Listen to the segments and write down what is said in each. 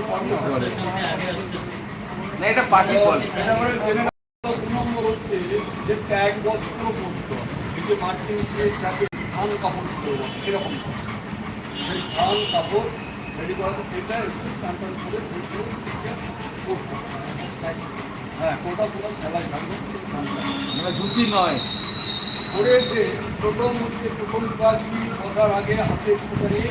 আমরা ধান কাপড় রেডি করাতে সেটা। হ্যাঁ কোটা পুরো সেলাই থাকবে ধান মানে নয়। করে এসে প্রথম হচ্ছে প্রথম কাজ কি বসার আগে হাতে একটুখানি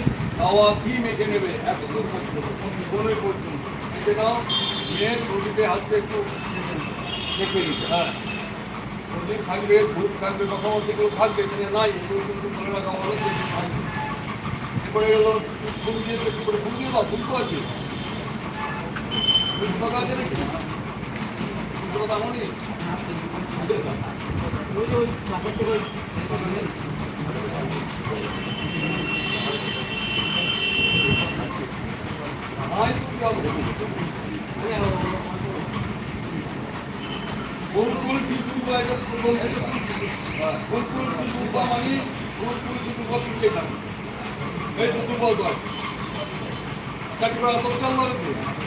হাওয়া ঘি মেখে নেবে। এতদূর পর্যন্ত গোলে পর্যন্ত। মেখে নাও, নিয়ে প্রদীপে হাতটা একটু মেখে নিতে হ্যাঁ। প্রদীপ থাকবে, ধূপ থাকবে বসাবসি কেউ থাকবে এখানে নাই, এগুলো কিন্তু মনে রাখা যে থাকবে। এরপরে এলো ফুল দিয়ে একটু করে ফুল দিয়ে দাও, ফুল তো আছে। ফুল পাতা আছে নাকি? থেকে হ্যাঁ, ফুল তুলসী দুর্গা মানে তুলসী দুর্গা তুলতে থাকে এই দুর্গা দল চাকরি করা তো চাল। মারছে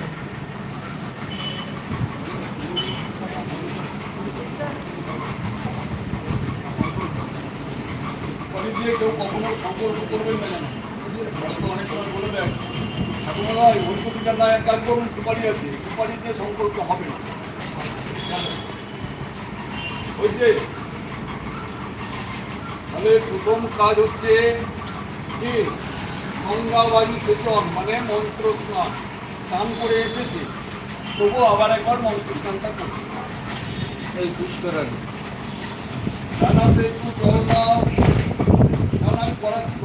অত দিয়ে কেউ কখনো সম্পর্ক করবেন না জানো হয়তো অনেক সময় বলে দেয় ঠাকুমা ওই না এক কাজ করুন সুপারি আছে। সুপারি দিয়ে সম্পর্ক হবে না। ওই যে তাহলে প্রথম কাজ হচ্ছে কি? গঙ্গাবাড়ি সেচন মানে মন্ত্র স্নান। স্নান করে এসেছে। তবু আবার একবার মন্ত্র স্নানটা করবে এই পুষ্করাণী। জানাতে একটু জল Bola